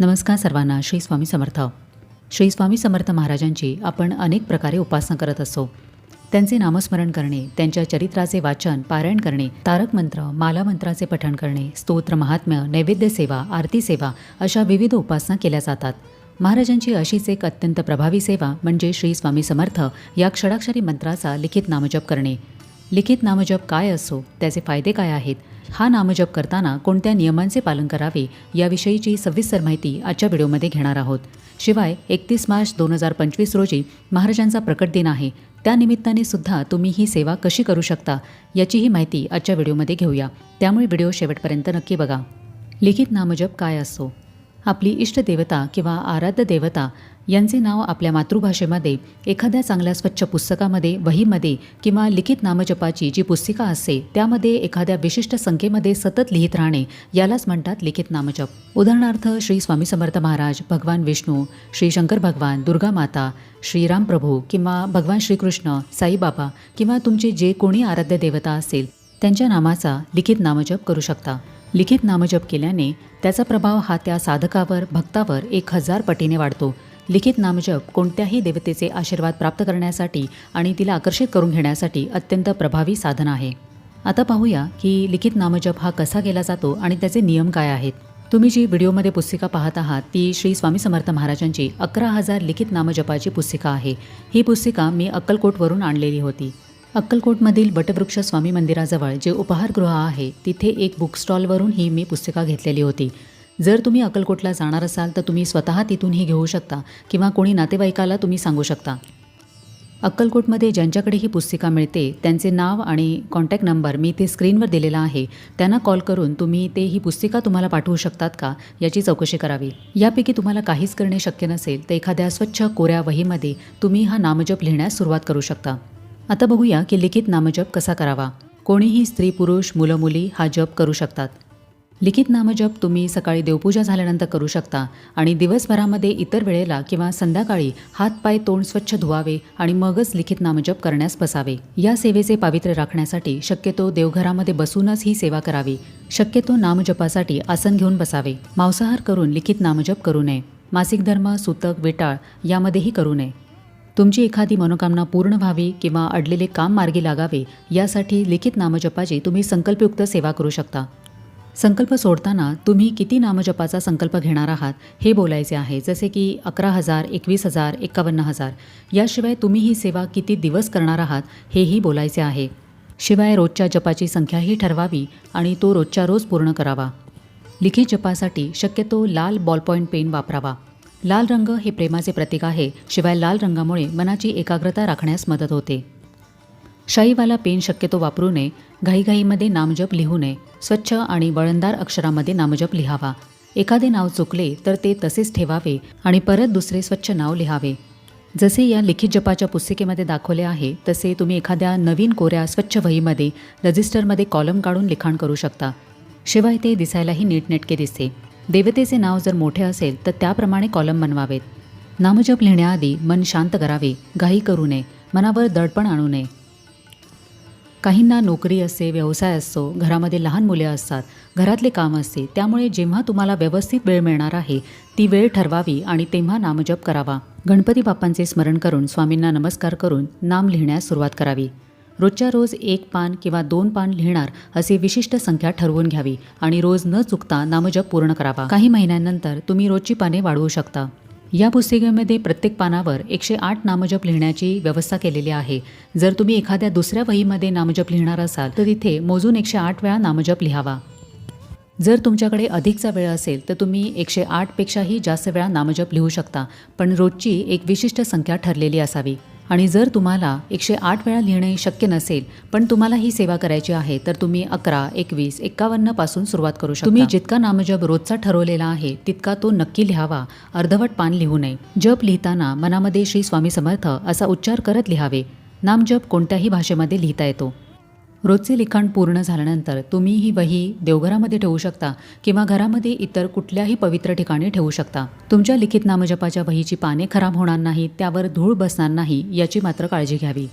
नमस्कार सर्वांना. श्री स्वामी समर्थ. श्री स्वामी समर्थ महाराजांची आपण अनेक प्रकारे उपासना करत असतो त्यांचे नामस्मरण करणे त्यांच्या चरित्राचे वाचन पारायण करणे तारक मंत्र माला मंत्राचे पठण करणे स्तोत्र महात्म्य नैवेद्य सेवा आरती सेवा अशा विविध उपासना केल्या जातात. महाराजांची अशीच एक अत्यंत प्रभावी सेवा म्हणजे श्री स्वामी समर्थ या क्षडाक्षरी मंत्राचा लिखित नामजप करणे. लिखित नामजप काय असो त्याचे फायदे काय आहेत? हा नामजप करताना कोणत्या नियमांचे पालन करावे याविषयीची सविस्तर माहिती आजच्या व्हिडिओमध्ये घेणार आहोत. शिवाय एकतीस मार्च दोन हजार पंचवीस रोजी महाराजांचा प्रकट दिन आहे. त्यानिमित्ताने सुद्धा तुम्ही ही सेवा कशी करू शकता याचीही माहिती आजच्या व्हिडिओमध्ये घेऊया. त्यामुळे व्हिडिओ शेवटपर्यंत नक्की बघा. लिखित नामजप काय असतो आपली इष्टदेवता किंवा आराध्य देवता यांचे नाव आपल्या मातृभाषेमध्ये एखाद्या चांगल्या स्वच्छ पुस्तकामध्ये वहीमध्ये किंवा लिखित नामजपाची जी पुस्तिका असते त्यामध्ये एखाद्या विशिष्ट संख्येमध्ये सतत लिहित राहणे यालाच म्हणतात लिखित नामजप. उदाहरणार्थ श्री स्वामी समर्थ महाराज भगवान विष्णू श्री शंकर भगवान दुर्गा माता श्रीराम प्रभू किंवा भगवान श्रीकृष्ण साईबाबा किंवा तुमचे जे कोणी आराध्य देवता असेल त्यांच्या नामाचा लिखित नामजप करू शकता. लिखित नामजप केल्याने त्याचा प्रभाव हा त्या साधकावर भक्तावर एक हजार पटीने वाढतो. लिखित नामजप कोणत्याही देवतेचे आशीर्वाद प्राप्त करण्यासाठी आणि तिला आकर्षित करून घेण्यासाठी अत्यंत प्रभावी साधन आहे. आता पाहूया की लिखित नामजप हा कसा केला जातो आणि त्याचे नियम काय आहेत. तुम्ही जी व्हिडिओमध्ये पुस्तिका पाहत आहात ती श्री स्वामी समर्थ महाराजांची अकरा हजार लिखित नामजपाची पुस्तिका आहे. ही पुस्तिका मी अक्कलकोटवरून आणलेली होती. अक्कलकोटमधील वटवृक्ष स्वामी मंदिराजवळ जे उपहारगृह आहे तिथे एक बुक स्टॉलवरून ही मी पुस्तिका घेतलेली होती. जर तुम्ही अक्कलकोटला जाणार असाल तर तुम्ही स्वतः तिथूनही घेऊ शकता किंवा कोणी नातेवाईकाला तुम्ही सांगू शकता. अक्कलकोटमध्ये ज्यांच्याकडे ही पुस्तिका मिळते त्यांचे नाव आणि कॉन्टॅक्ट नंबर मी ते स्क्रीनवर दिलेला आहे. त्यांना कॉल करून तुम्ही ते ही पुस्तिका तुम्हाला पाठवू शकतात का याची चौकशी करावी. यापैकी तुम्हाला काहीच करणे शक्य नसेल तर एखाद्या स्वच्छ कोऱ्या वहीमध्ये तुम्ही हा नामजप लिहिण्यास सुरुवात करू शकता. आता बघूया की लिखित नामजप कसा करावा. कोणीही स्त्री पुरुष मुलं मुली हा जप करू शकतात. लिखित नामजप तुम्ही सकाळी देवपूजा झाल्यानंतर करू शकता आणि दिवसभरामध्ये इतर वेळेला किंवा संध्याकाळी हात पाय तोंड स्वच्छ धुवावे आणि मगच लिखित नामजप करण्यास बसावे. या सेवेचे पावित्र्य राखण्यासाठी शक्यतो देवघरामध्ये बसूनच ही सेवा करावी. शक्यतो नामजपासाठी आसन घेऊन बसावे. मांसाहार करून लिखित नामजप करू नये. मासिक धर्म सुतक वेटाळ यामध्येही करू नये. तुमची एखादी मनोकामना पूर्ण व्हावी किंवा अडलेले काम मार्गी लागावे यासाठी लिखित नामजपाची तुम्ही संकल्पयुक्त सेवा करू शकता. संकल्प सोडताना तुम्ही किती नामजपाचा संकल्प घेणार आहात हे बोलायचे आहे. जसे की अकरा हजार एकवीस हजार एकावन्न हजार. याशिवाय तुम्ही ही सेवा किती दिवस करणार आहात हेही बोलायचे आहे. शिवाय रोजच्या जपाची संख्याही ठरवावी आणि तो रोजच्या रोज पूर्ण करावा. लिखित जपासाठी शक्यतो लाल बॉलपॉईंट पेन वापरावा. लाल रंग हे प्रेमाचे प्रतीक आहे. शिवाय लाल रंगामुळे मनाची एकाग्रता राखण्यास मदत होते. शाईवाला पेन शक्यतो वापरू नये. घाईघाईमध्ये नामजप लिहू नये. स्वच्छ आणि वळणदार अक्षरामध्ये नामजप लिहावा. एखादे नाव चुकले तर ते तसेच ठेवावे आणि परत दुसरे स्वच्छ नाव लिहावे. जसे या लिखित जपाच्या पुस्तिकेमध्ये दाखवले आहे तसे तुम्ही एखाद्या नवीन कोऱ्या स्वच्छ वहीमध्ये रजिस्टरमध्ये कॉलम काढून लिखाण करू शकता. शिवाय ते दिसायलाही नीटनेटके दिसते. देवतेचे नाव जर मोठे असेल तर त्याप्रमाणे कॉलम बनवावेत. नामजप लिहिण्याआधी मन शांत करावे. घाई करू नये. मनावर दडपण आणू नये. काहींना नोकरी असते व्यवसाय असतो घरामध्ये लहान मुले असतात घरातले काम असते त्यामुळे जेव्हा तुम्हाला व्यवस्थित वेळ मिळणार आहे ती वेळ ठरवावी आणि तेव्हा नामजप करावा. गणपती बाप्पांचे स्मरण करून स्वामींना नमस्कार करून नाम लिहिण्यास सुरुवात करावी. रोजच्या रोज एक पान किंवा दोन पान लिहिणार असे विशिष्ट संख्या ठरवून घ्यावी आणि रोज न चुकता नामजप पूर्ण करावा. काही महिन्यांनंतर तुम्ही रोजची पाने वाढवू शकता. या पुस्तिकेमध्ये प्रत्येक पानावर एकशे आठ नामजप लिहिण्याची व्यवस्था केलेली आहे. जर तुम्ही एखाद्या दुसऱ्या वहीमध्ये नामजप लिहिणार असाल तर तिथे मोजून एकशे आठ वेळा नामजप लिहावा. जर तुमच्याकडे अधिकचा वेळ असेल तर तुम्ही एकशे आठपेक्षाही जास्त वेळा नामजप लिहू शकता पण रोजची एक विशिष्ट संख्या ठरलेली असावी. आणि जर तुम्हाला एकशे आठ वेळा लिहिणे शक्य नसेल पण तुम्हाला ही सेवा करायची आहे तर तुम्ही अकरा एकवीस एक्कावन्नपासून सुरुवात करू शकता. तुम्ही जितका नामजप रोजचा ठरवलेला आहे तितका तो नक्की लिहावा अर्धवट पान लिहू नये. जप लिहिताना मनामध्ये श्री स्वामी समर्थ असा उच्चार करत लिहावे. नामजप कोणत्याही भाषेमध्ये लिहिता येतो. रोजचे लिखाण पूर्ण झाल्यानंतर तुम्ही ही वही देवघरामध्ये ठेवू शकता किंवा घरामध्ये इतर कुठल्याही पवित्र ठिकाणी ठेवू शकता. तुमच्या लिखित नामजपाच्या वहीची पाने खराब होणार नाहीत त्यावर धूळ बसणार नाही याची मात्र काळजी घ्यावी.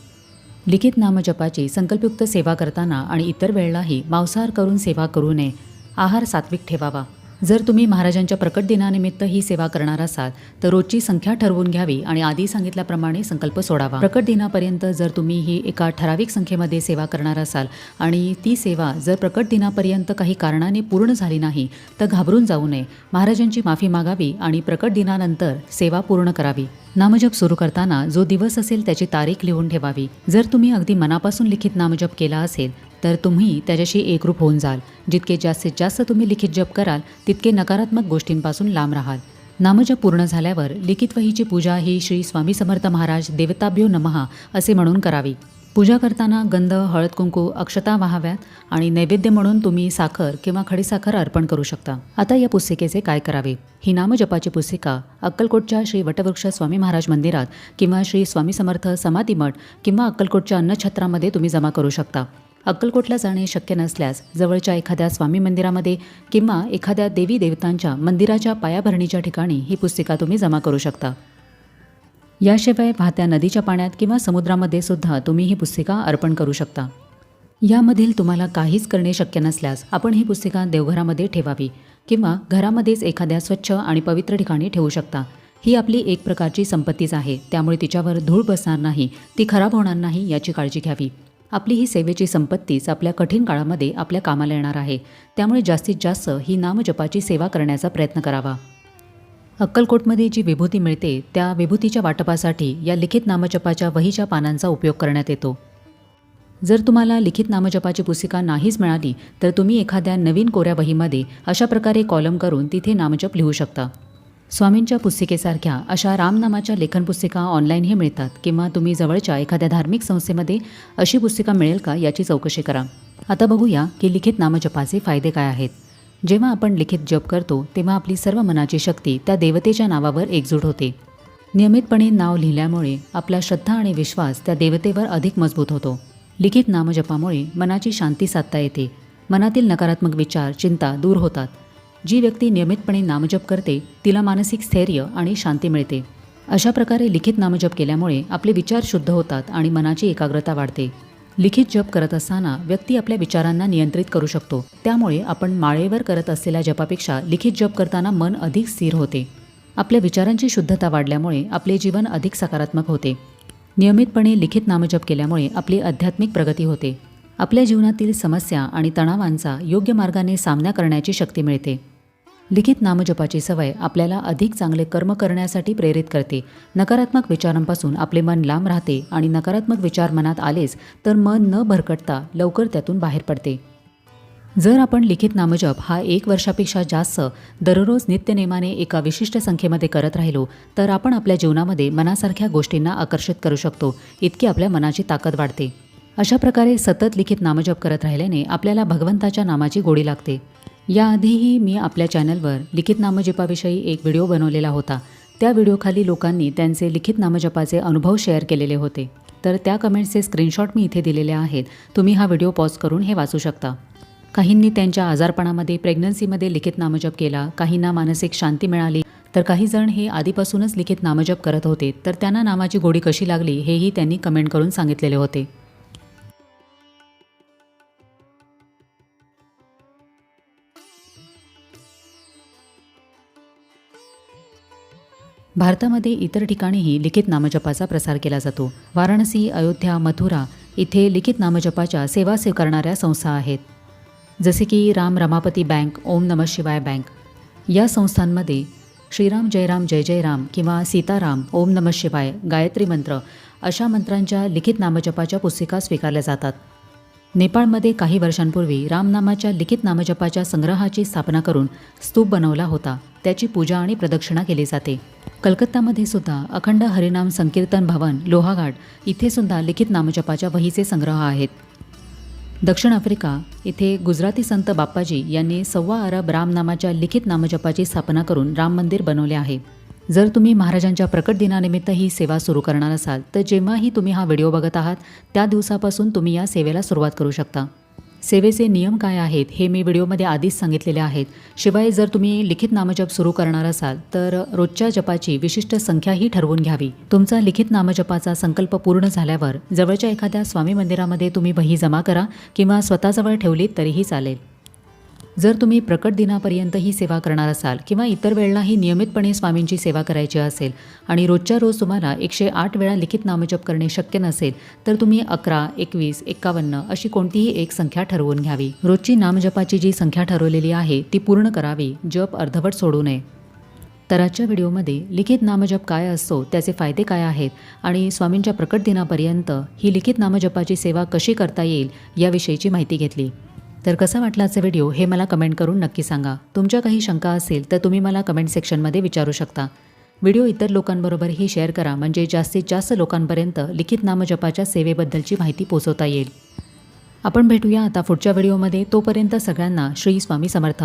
लिखित नामजपाची संकल्पयुक्त सेवा करताना आणि इतर वेळेलाही मांसाहार करून सेवा करू नये. आहार सात्विक ठेवावा. जर तुम्ही महाराजांच्या प्रकट दिनानिमित्त ही सेवा करणार असाल तर रोजची संख्या ठरवून घ्यावी आणि आधी सांगितल्याप्रमाणे संकल्प सोडावा. प्रकट दिनापर्यंत जर तुम्ही ही एका ठराविक संख्येमध्ये सेवा करणार असाल आणि ती सेवा जर प्रकट दिनापर्यंत काही कारणाने पूर्ण झाली नाही तर घाबरून जाऊ नये. महाराजांची माफी मागावी आणि प्रकट दिनानंतर सेवा पूर्ण करावी. नामजप सुरू करताना जो दिवस असेल त्याची तारीख लिहून ठेवावी. जर तुम्ही अगदी मनापासून लिखित नामजप केला असेल तर तुम्ही त्याच्याशी एकरूप होऊन जाल. जितके जास्तीत जास्त तुम्ही लिखित जप कराल तितके नकारात्मक गोष्टींपासून लांब राहाल. नामजप पूर्ण झाल्यावर लिखित वहीची पूजा ही श्री स्वामी समर्थ महाराज देवताभ्यो नमहा असे म्हणून करावी. पूजा करताना गंध हळद कुंकू अक्षता व्हाव्यात आणि नैवेद्य म्हणून तुम्ही साखर किंवा खडीसाखर अर्पण करू शकता. आता या पुस्तिकेचे काय करावे? ही नामजपाची पुस्तिका अक्कलकोटच्या श्री वटवृक्ष स्वामी महाराज मंदिरात किंवा श्री स्वामी समर्थ समाधी मठ किंवा अक्कलकोटच्या अन्नछत्रामध्ये तुम्ही जमा करू शकता. अक्कलकोटला जाणे शक्य नसल्यास जवळच्या एखाद्या स्वामी मंदिरामध्ये किंवा एखाद्या देवी देवतांच्या मंदिराच्या पायाभरणीच्या ठिकाणी ही पुस्तिका तुम्ही जमा करू शकता. याशिवाय वाहत्या नदीच्या पाण्यात किंवा समुद्रामध्ये सुद्धा तुम्ही ही पुस्तिका अर्पण करू शकता. यामधील तुम्हाला काहीच करणे शक्य नसल्यास आपण ही पुस्तिका देवघरामध्ये ठेवावी किंवा घरामध्येच एखाद्या स्वच्छ आणि पवित्र ठिकाणी ठेवू शकता. ही आपली एक प्रकारची संपत्तीच आहे. त्यामुळे तिच्यावर धूळ बसणार नाही ती खराब होणार नाही याची काळजी घ्यावी. आपली ही सेवेची संपत्तीच आपल्या कठीण काळामध्ये आपल्या कामाला येणार आहे. त्यामुळे जास्तीत जास्त ही नामजपाची सेवा करण्याचा प्रयत्न करावा. अक्कलकोटमध्ये जी विभूती मिळते त्या विभूतीच्या वाटपासाठी या लिखित नामजपाच्या वहीच्या पानांचा उपयोग करण्यात येतो. जर तुम्हाला लिखित नामजपाची पुस्तिका नाहीच मिळाली तर तुम्ही एखाद्या नवीन कोऱ्या वहीमध्ये अशा प्रकारे कॉलम करून तिथे नामजप लिहू शकता. स्वामींच्या पुस्तिकेसारख्या अशा रामनामाच्या लेखन पुस्तिका ऑनलाईनही मिळतात किंवा तुम्ही जवळच्या एखाद्या धार्मिक संस्थेमध्ये अशी पुस्तिका मिळेल का याची चौकशी करा. आता बघूया की लिखित नामजपाचे फायदे काय आहेत. जेव्हा आपण लिखित जप करतो तेव्हा आपली सर्व मनाची शक्ती त्या देवतेच्या नावावर एकजूट होते. नियमितपणे नाव लिहिल्यामुळे आपला श्रद्धा आणि विश्वास त्या देवतेवर अधिक मजबूत होतो. लिखित नामजपामुळे मनाची शांती साधता येते. मनातील नकारात्मक विचार चिंता दूर होतात. जी व्यक्ती नियमितपणे नामजप करते तिला मानसिक स्थैर्य आणि शांती मिळते. अशा प्रकारे लिखित नामजप केल्यामुळे आपले विचार शुद्ध होतात आणि मनाची एकाग्रता वाढते. लिखित जप करत असताना व्यक्ती आपल्या विचारांना नियंत्रित करू शकतो. त्यामुळे आपण माळेवर करत असलेल्या जपापेक्षा लिखित जप करताना मन अधिक स्थिर होते. आपल्या विचारांची शुद्धता वाढल्यामुळे आपले जीवन अधिक सकारात्मक होते. नियमितपणे लिखित नामजप केल्यामुळे आपली आध्यात्मिक प्रगती होते. आपल्या जीवनातील समस्या आणि तणावांचा योग्य मार्गाने सामना करण्याची शक्ती मिळते. लिखित नामजपाची सवय आपल्याला अधिक चांगले कर्म करण्यासाठी प्रेरित करते. नकारात्मक विचारांपासून आपले मन लांब राहते आणि नकारात्मक विचार मनात आलेच तर मन न भरकटता लवकर त्यातून बाहेर पडते. जर आपण लिखित नामजप हा एक वर्षापेक्षा जास्त दररोज नित्यनेमाने एका विशिष्ट संख्येमध्ये करत राहिलो तर आपण आपल्या जीवनामध्ये मनासारख्या गोष्टींना आकर्षित करू शकतो इतकी आपल्या मनाची ताकद वाढते. अशा प्रकारे सतत लिखित नामजप करत राहिल्याने आपल्याला भगवंताच्या नामाची गोडी लागते. याआधीही मी आपल्या चॅनलवर लिखित नामजपाविषयी एक व्हिडिओ बनवलेला होता. त्या व्हिडिओखाली लोकांनी त्यांचे लिखित नामजपाचे अनुभव शेअर केलेले होते. तर त्या कमेंट्सचे स्क्रीनशॉट मी इथे दिलेले आहेत. तुम्ही हा व्हिडिओ पॉज करून हे वाचू शकता. काहींनी त्यांच्या आजारपणामध्ये प्रेग्नन्सीमध्ये लिखित नामजप केला काहींना मानसिक शांती मिळाली तर काही जण हे आधीपासूनच लिखित नामजप करत होते तर त्यांना नामाची गोडी कशी लागली हेही त्यांनी कमेंट करून सांगितलेले होते. भारतामध्ये इतर ठिकाणीही लिखित नामजपाचा प्रसार केला जातो. वाराणसी अयोध्या मथुरा इथे लिखित नामजपाच्या सेवा स्वीकारणाऱ्या संस्था आहेत. जसे की राम रमापती बँक ओम नमः शिवाय बँक. या संस्थांमध्ये श्रीराम जयराम जय जय राम किंवा सीताराम ओम नमः शिवाय गायत्री मंत्र अशा मंत्रांच्या लिखित नामजपाच्या पुस्तिका स्वीकारल्या जातात. नेपाळमध्ये काही वर्षांपूर्वी रामनामाच्या लिखित नामजपाच्या संग्रहाची स्थापना करून स्तूप बनवला होता. त्याची पूजा आणि प्रदक्षिणा केली जाते. कलकत्तामध्ये सुद्धा अखंड हरिनाम संकीर्तन भवन लोहाघाट इथे सुद्धा लिखित नामजपाच्या वहीचे संग्रह आहेत. दक्षिण आफ्रिका इथे गुजराती संत बाप्पाजी यांनी सव्वा अरब रामनामाच्या लिखित नामजपाची स्थापना करून राम मंदिर बनवले आहे. जर तुम्ही महाराजांच्या प्रकट दिनानिमित्त ही सेवा सुरू करणार असाल तर जेव्हाही तुम्ही हा व्हिडिओ बघत आहात त्या दिवसापासून तुम्ही या सेवेला सुरुवात करू शकता. सेवेचे नियम काय आहेत हे मी व्हिडिओमध्ये आधीच सांगितलेले आहेत. शिवाय जर तुम्ही लिखित नामजप सुरू करणार असाल तर रोजच्या जपाची विशिष्ट संख्याही ठरवून घ्यावी. तुमचा लिखित नामजपाचा संकल्प पूर्ण झाल्यावर जवळच्या एखाद्या स्वामी मंदिरामध्ये तुम्ही वही जमा करा किंवा स्वतःजवळ ठेवलीत तरीही चालेल. जर तुम्ही प्रकट दिनापर्यंत ही सेवा करणार असाल किंवा इतर वेळेलाही नियमितपणे स्वामींची सेवा करायची असेल आणि रोजच्या रोज तुम्हाला एकशे आठ वेळा लिखित नामजप करणे शक्य नसेल तर तुम्ही अकरा एकवीस एक्कावन्न अशी कोणतीही एक संख्या ठरवून घ्यावी. रोजची नामजपाची जी संख्या ठरवलेली आहे ती पूर्ण करावी. जप अर्धवट सोडू नये. तर आजच्या व्हिडिओमध्ये लिखित नामजप काय असतो त्याचे फायदे काय आहेत आणि स्वामींच्या प्रकट दिनापर्यंत ही लिखित नामजपाची सेवा कशी करता येईल याविषयीची माहिती घेतली. तर कसा वाटला आजचा व्हिडिओ हे मला कमेंट करून नक्की सांगा. तुमच्या काही शंका असेल तर तुम्ही मला कमेंट सेक्शनमध्ये विचारू शकता. व्हिडिओ इतर लोकांबरोबरही शेअर करा म्हणजे जास्तीत जास्त लोकांपर्यंत लिखित नामजपाच्या सेवेबद्दलची माहिती पोचवता येईल. आपण भेटूया आता पुढच्या व्हिडिओमध्ये तोपर्यंत सगळ्यांना श्री स्वामी समर्थ.